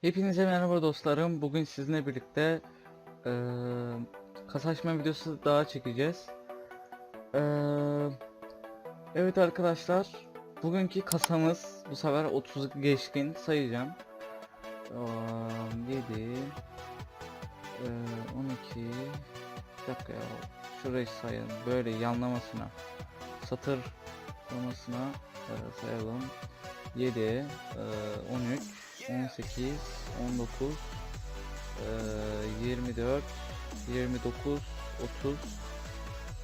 Hepinize merhaba dostlarım. Bugün sizinle birlikte eee kasa videosu daha çekeceğiz. Eee, evet arkadaşlar, bugünkü kasamız bu sefer 30 geçkin sayacağım. Eee, 7 eee, 12 bir dakika ya şurayı sayalım. Böyle yanlamasına satır olmasına eee, sayalım. 7 eee, 13 18 19 eee, 24 29 30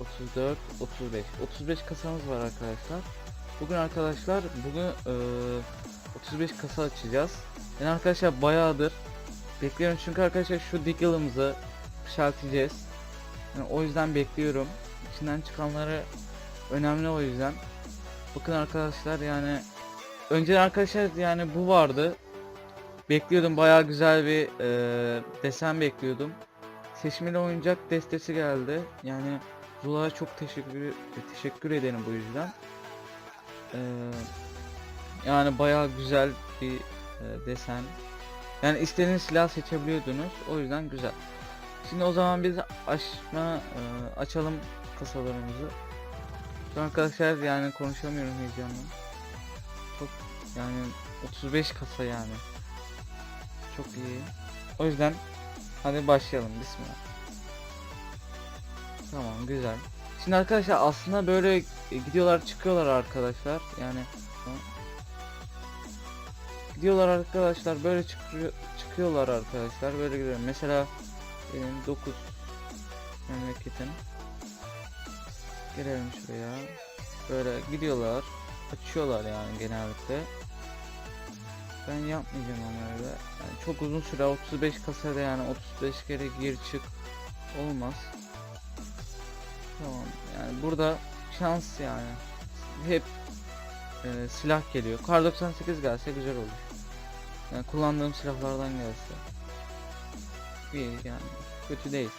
34 35 35 kasamız var arkadaşlar. Bugün arkadaşlar bugün eee, 35 kasa açacağız. Yani arkadaşlar bayağıdır bekliyorum çünkü arkadaşlar şu Diggle'ımızı yükselteceğiz yani o yüzden bekliyorum içinden çıkanları önemli o yüzden bakın arkadaşlar yani Önceden arkadaşlar yani bu vardı. Bekliyordum bayağı güzel bir e, desen bekliyordum. Seçmeli oyuncak destesi geldi. Yani Zula'ya çok teşekkür teşekkür ederim bu yüzden. E, yani bayağı güzel bir e, desen. Yani istediğiniz silah seçebiliyordunuz. O yüzden güzel. Şimdi o zaman biz açma e, açalım kasalarımızı. Şu arkadaşlar yani konuşamıyorum heyecanla. Çok yani 35 kasa yani. Çok iyi. O yüzden hadi başlayalım bismillah. Tamam güzel. Şimdi arkadaşlar aslında böyle gidiyorlar çıkıyorlar arkadaşlar. Yani gidiyorlar arkadaşlar böyle çıkıyor çıkıyorlar arkadaşlar böyle gidiyor. Mesela benim 9 memleketim. Gelelim şuraya. Böyle gidiyorlar açıyorlar yani genellikle. Ben yapmayacağım onları da. Yani çok uzun süre 35 kasada yani 35 kere gir çık olmaz. Tamam yani burada şans yani. Hep e, silah geliyor. Kar 98 gelse güzel olur. Yani kullandığım silahlardan gelse. İyi yani kötü değil.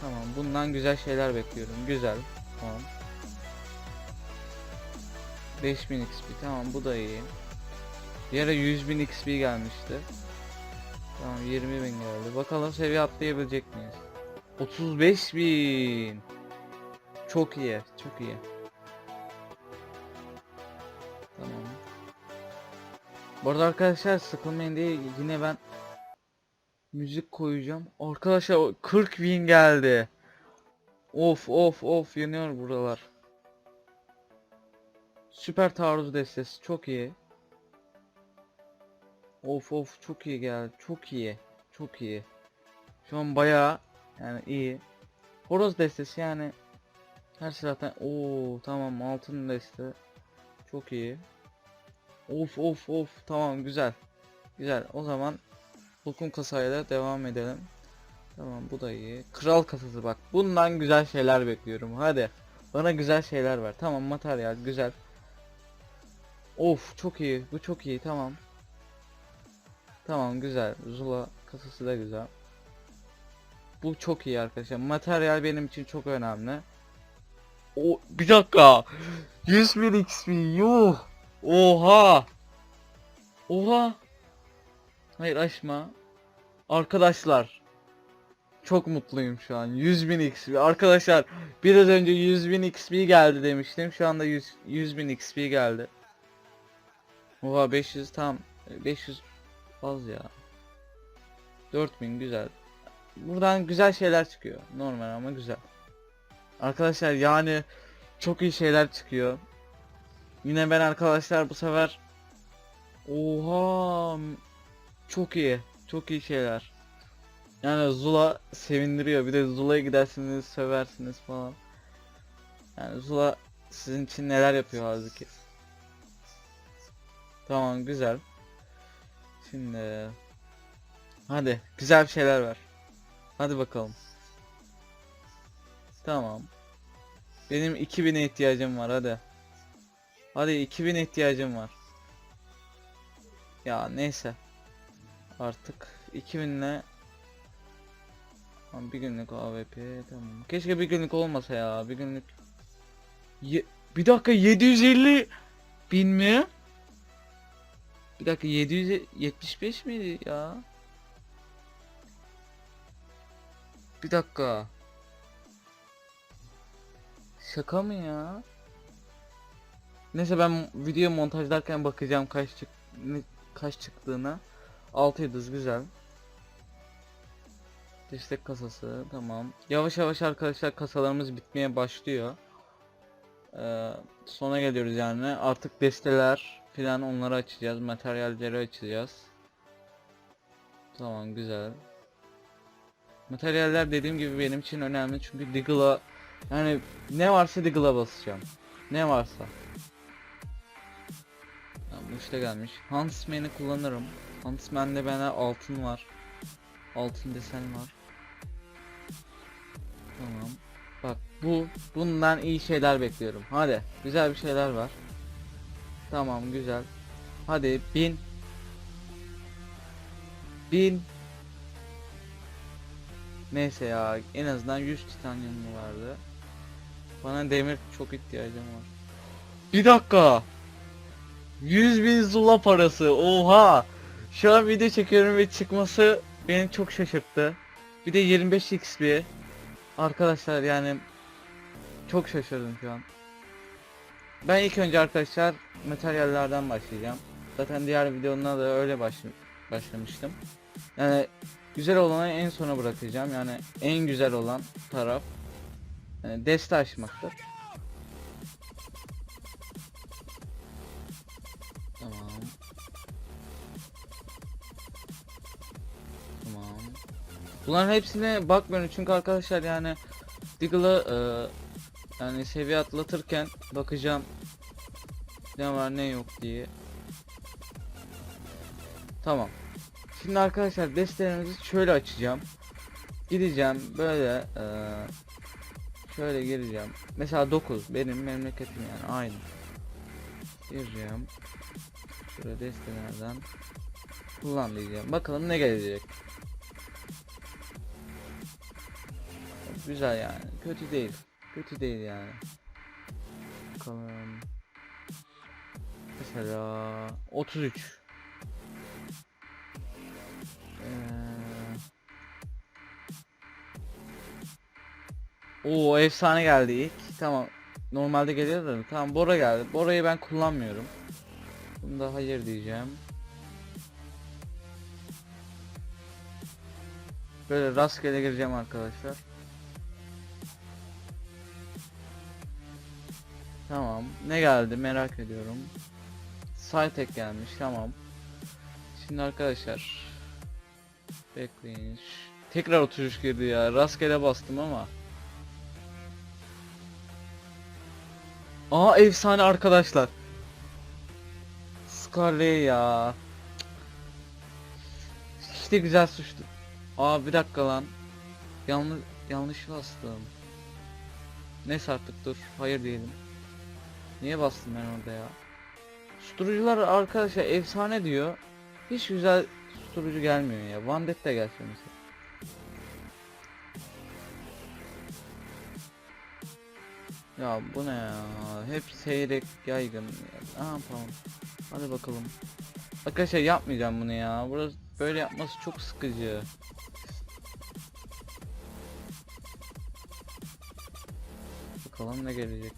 Tamam bundan güzel şeyler bekliyorum. Güzel. Tamam. 5000 XP tamam bu da iyi. Bir ara 100.000 XP gelmişti. Tamam 20.000 geldi. Bakalım seviye atlayabilecek miyiz? 35.000 Çok iyi, çok iyi. Bu arada arkadaşlar sıkılmayın diye yine ben müzik koyacağım. Arkadaşlar 40.000 geldi. Of of of yanıyor buralar. Süper taarruz destesi çok iyi. Of of çok iyi geldi. Çok iyi. Çok iyi. Şu an bayağı yani iyi. Horoz destesi yani her silahtan Oo tamam altın deste. Çok iyi. Of of of tamam güzel. Güzel. O zaman Hulk'un kasayla devam edelim. Tamam bu da iyi. Kral kasası bak. Bundan güzel şeyler bekliyorum. Hadi. Bana güzel şeyler ver. Tamam materyal güzel. Of çok iyi. Bu çok iyi. Tamam. Tamam güzel. Zula kasası da güzel. Bu çok iyi arkadaşlar. Materyal benim için çok önemli. O bir dakika. 100 bin XP. Yuh. Oha. Oha. Hayır açma. Arkadaşlar. Çok mutluyum şu an. 100 bin XP. Arkadaşlar biraz önce 100 bin XP geldi demiştim. Şu anda 100, 100 bin XP geldi. Oha 500 tam 500 az ya. 4000 güzel. Buradan güzel şeyler çıkıyor. Normal ama güzel. Arkadaşlar yani çok iyi şeyler çıkıyor. Yine ben arkadaşlar bu sefer Oha çok iyi. Çok iyi şeyler. Yani Zula sevindiriyor. Bir de Zula'ya gidersiniz, söversiniz falan. Yani Zula sizin için neler yapıyor halbuki. Tamam güzel. Şimdi hadi güzel bir şeyler ver. Hadi bakalım. Tamam. Benim 2000'e ihtiyacım var hadi. Hadi 2000'e ihtiyacım var. Ya neyse. Artık 2000'le bir günlük AWP tamam. Keşke bir günlük olmasa ya. Bir günlük Ye- bir dakika 750 bin mi? Bir dakika 775 miydi ya? Bir dakika. Şaka mı ya? Neyse ben video montajlarken bakacağım kaç çık kaç çıktığına. 6 yıldız güzel. Destek kasası tamam. Yavaş yavaş arkadaşlar kasalarımız bitmeye başlıyor. Ee, sona geliyoruz yani. Artık desteler falan onları açacağız. Materyalleri açacağız. Tamam güzel. Materyaller dediğim gibi benim için önemli çünkü Diggle'a yani ne varsa Diggle'a basacağım. Ne varsa. Tamam, bu işte gelmiş. Huntsman'ı kullanırım. Huntsman'de bende altın var. Altın desen var. Tamam. Bak bu bundan iyi şeyler bekliyorum. Hadi güzel bir şeyler var. Tamam güzel. Hadi bin. Bin. Neyse ya en azından 100 titanyum vardı. Bana demir çok ihtiyacım var. Bir dakika. 100 bin zula parası. Oha. Şu an video çekiyorum ve çıkması beni çok şaşırttı. Bir de 25 XP. Arkadaşlar yani çok şaşırdım şu an. Ben ilk önce arkadaşlar materyallerden başlayacağım. Zaten diğer videomda da öyle başla başlamıştım. Yani güzel olanı en sona bırakacağım. Yani en güzel olan taraf yani deste açmaktır. Bunların hepsine bakmıyorum çünkü arkadaşlar yani Diggle'ı e, yani seviye atlatırken bakacağım ne var ne yok diye. Tamam. Şimdi arkadaşlar destelerimizi şöyle açacağım. Gideceğim böyle e, şöyle gireceğim. Mesela 9 benim memleketim yani aynı. Gireceğim. Şöyle destelerden kullan diyeceğim. Bakalım ne gelecek. Güzel yani. Kötü değil. Kötü değil yani. Bakalım. Mesela 33. Ee... Efsane geldi ilk. Tamam. Normalde geliyor da tamam Bora geldi. Bora'yı ben kullanmıyorum. Bunda hayır diyeceğim. Böyle rastgele gireceğim arkadaşlar. Tamam. Ne geldi merak ediyorum. Cytek gelmiş tamam. Şimdi arkadaşlar. Bekleyin. Tekrar 33 girdi ya. Rastgele bastım ama. Aa efsane arkadaşlar. Scarlet ya. İşte güzel suçlu. Aa bir dakika lan. Yanlış yanlış bastım. Neyse artık dur. Hayır diyelim. Niye bastım ben orada ya? Susturucular arkadaşlar efsane diyor. Hiç güzel susturucu gelmiyor ya. Vandetta gelse mesela. Ya bu ne ya? Hep seyrek yaygın. Ne yapalım? Hadi bakalım. Arkadaşlar yapmayacağım bunu ya. Burası böyle yapması çok sıkıcı. Bakalım ne gelecek.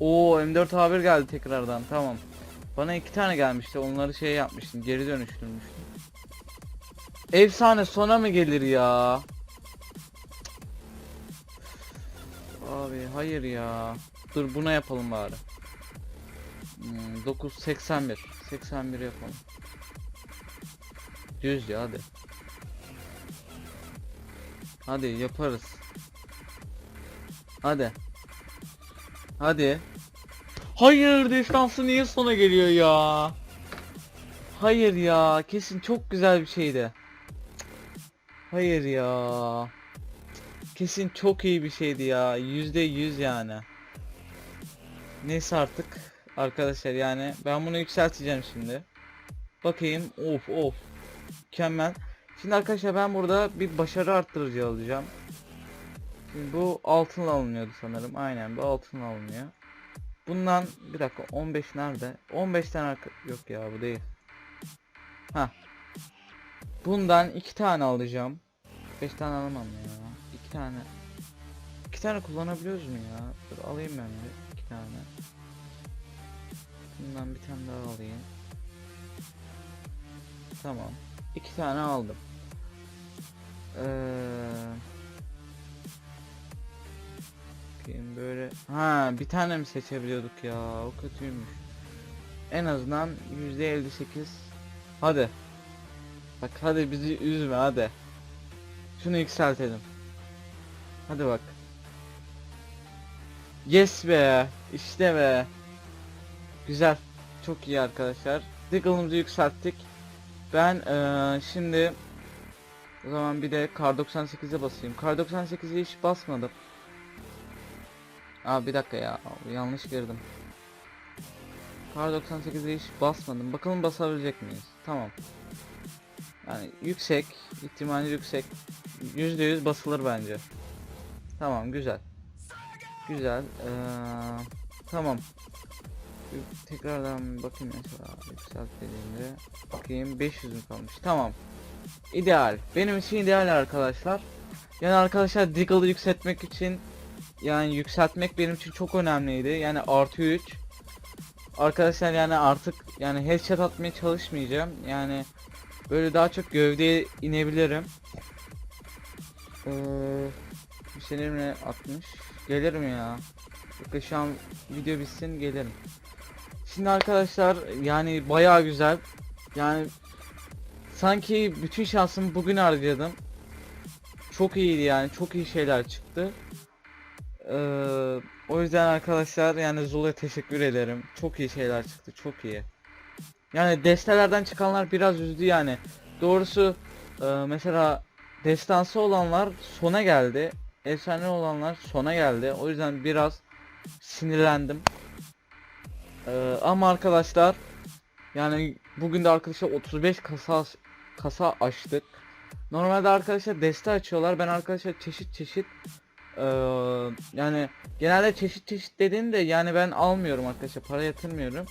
Oo M4 A1 geldi tekrardan tamam. Bana iki tane gelmişti onları şey yapmıştım geri dönüştürmüştüm. Efsane sona mı gelir ya? Abi hayır ya. Dur buna yapalım bari. Hmm, 9 81 81 yapalım. Düz ya hadi. Hadi yaparız. Hadi. Hadi. Hayır destansı niye sona geliyor ya? Hayır ya kesin çok güzel bir şeydi. Hayır ya. Kesin çok iyi bir şeydi ya. Yüzde yüz yani. Neyse artık arkadaşlar yani ben bunu yükselteceğim şimdi. Bakayım of of. Mükemmel. Şimdi arkadaşlar ben burada bir başarı arttırıcı alacağım. Bu altınla alınıyordu sanırım. Aynen bu altınla alınıyor. Bundan bir dakika 15 nerede? 15 tane yok ya bu değil. Ha. Bundan iki tane alacağım. 5 tane alamam ya. 2 tane. 2 tane kullanabiliyoruz mu ya? Dur alayım ben de 2 tane. Bundan bir tane daha alayım. Tamam. 2 tane aldım. Eee Bakayım böyle. Ha bir tane mi seçebiliyorduk ya? O kötüymüş. En azından %58. Hadi. Bak hadi bizi üzme hadi. Şunu yükseltelim. Hadi bak. Yes be. işte be. Güzel. Çok iyi arkadaşlar. Diggle'ımızı yükselttik. Ben eee, şimdi o zaman bir de Kar 98'e basayım. Kar 98'e hiç basmadım. Aa bir dakika ya. Yanlış girdim. Kar 98'e hiç basmadım. Bakalım basabilecek miyiz? Tamam. Yani yüksek. ihtimali yüksek. %100 basılır bence. Tamam güzel. Güzel. Ee, tamam. Tekrardan bakayım mesela yükselt dediğimde bakayım 500 mü kalmış tamam İdeal benim için ideal arkadaşlar yani arkadaşlar Diggle'ı yükseltmek için yani yükseltmek benim için çok önemliydi yani artı 3 arkadaşlar yani artık yani headshot atmaya çalışmayacağım yani böyle daha çok gövdeye inebilirim ee, bir şeylerimle atmış gelirim ya Bakın şu an video bitsin gelirim Şimdi arkadaşlar yani bayağı güzel. Yani sanki bütün şansımı bugün harcadım. Çok iyiydi yani. Çok iyi şeyler çıktı. Ee, o yüzden arkadaşlar yani Zula'ya teşekkür ederim. Çok iyi şeyler çıktı. Çok iyi. Yani destelerden çıkanlar biraz üzdü yani. Doğrusu e, mesela destansı olanlar sona geldi. Efsane olanlar sona geldi. O yüzden biraz sinirlendim. Ee, ama arkadaşlar yani bugün de arkadaşlar 35 kasa kasa açtık. Normalde arkadaşlar deste açıyorlar. Ben arkadaşlar çeşit çeşit ee, yani genelde çeşit çeşit dediğimde yani ben almıyorum arkadaşlar para yatırmıyorum.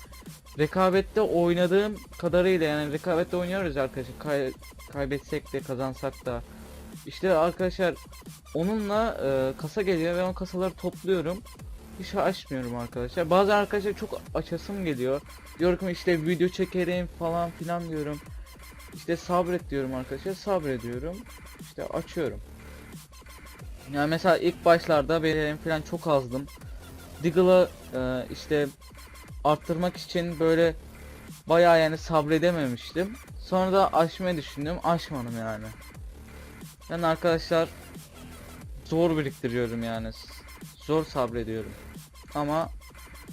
Rekabette oynadığım kadarıyla yani rekabette oynuyoruz arkadaşlar. Kay kaybetsek de kazansak da. İşte arkadaşlar onunla e, kasa geliyor ve o kasaları topluyorum hiç açmıyorum arkadaşlar. Bazı arkadaşlar çok açasım geliyor. Diyorum işte video çekerim falan filan diyorum. İşte sabret diyorum arkadaşlar. Sabrediyorum. İşte açıyorum. Yani mesela ilk başlarda benim falan çok azdım. Diggle'ı e, işte arttırmak için böyle bayağı yani sabredememiştim. Sonra da açmayı düşündüm. Açmadım yani. Yani arkadaşlar zor biriktiriyorum yani. Zor sabrediyorum. Ama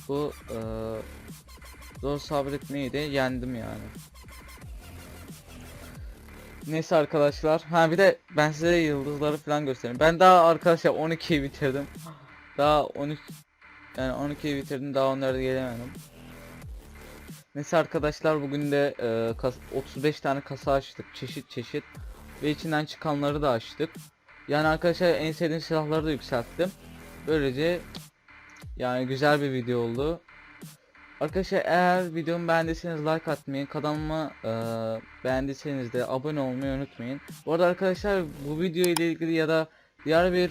bu e, zor sabretmeyi de yendim yani. Neyse arkadaşlar. Ha bir de ben size yıldızları falan göstereyim. Ben daha arkadaşlar 12'yi bitirdim. Daha 13 yani 12'yi bitirdim. Daha onlara gelemedim. Neyse arkadaşlar bugün de e, kas, 35 tane kasa açtık. Çeşit çeşit. Ve içinden çıkanları da açtık. Yani arkadaşlar en sevdiğim silahları da yükselttim. Böylece yani güzel bir video oldu. Arkadaşlar eğer videomu beğendiyseniz like atmayı, kanalıma e, beğendiyseniz de abone olmayı unutmayın. Bu arada arkadaşlar bu video ile ilgili ya da diğer bir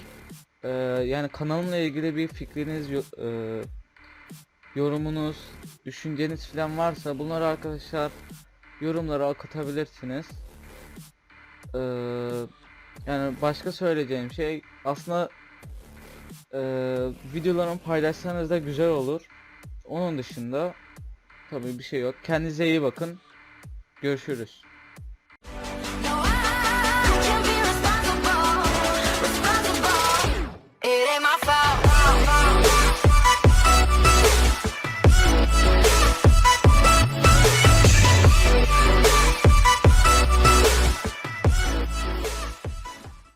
e, yani kanalımla ilgili bir fikriniz, e, yorumunuz, düşünceniz falan varsa bunları arkadaşlar yorumlara akıtabilirsiniz. E, yani başka söyleyeceğim şey aslında ee, videolarımı paylaşsanız da güzel olur. Onun dışında tabii bir şey yok. Kendinize iyi bakın. Görüşürüz.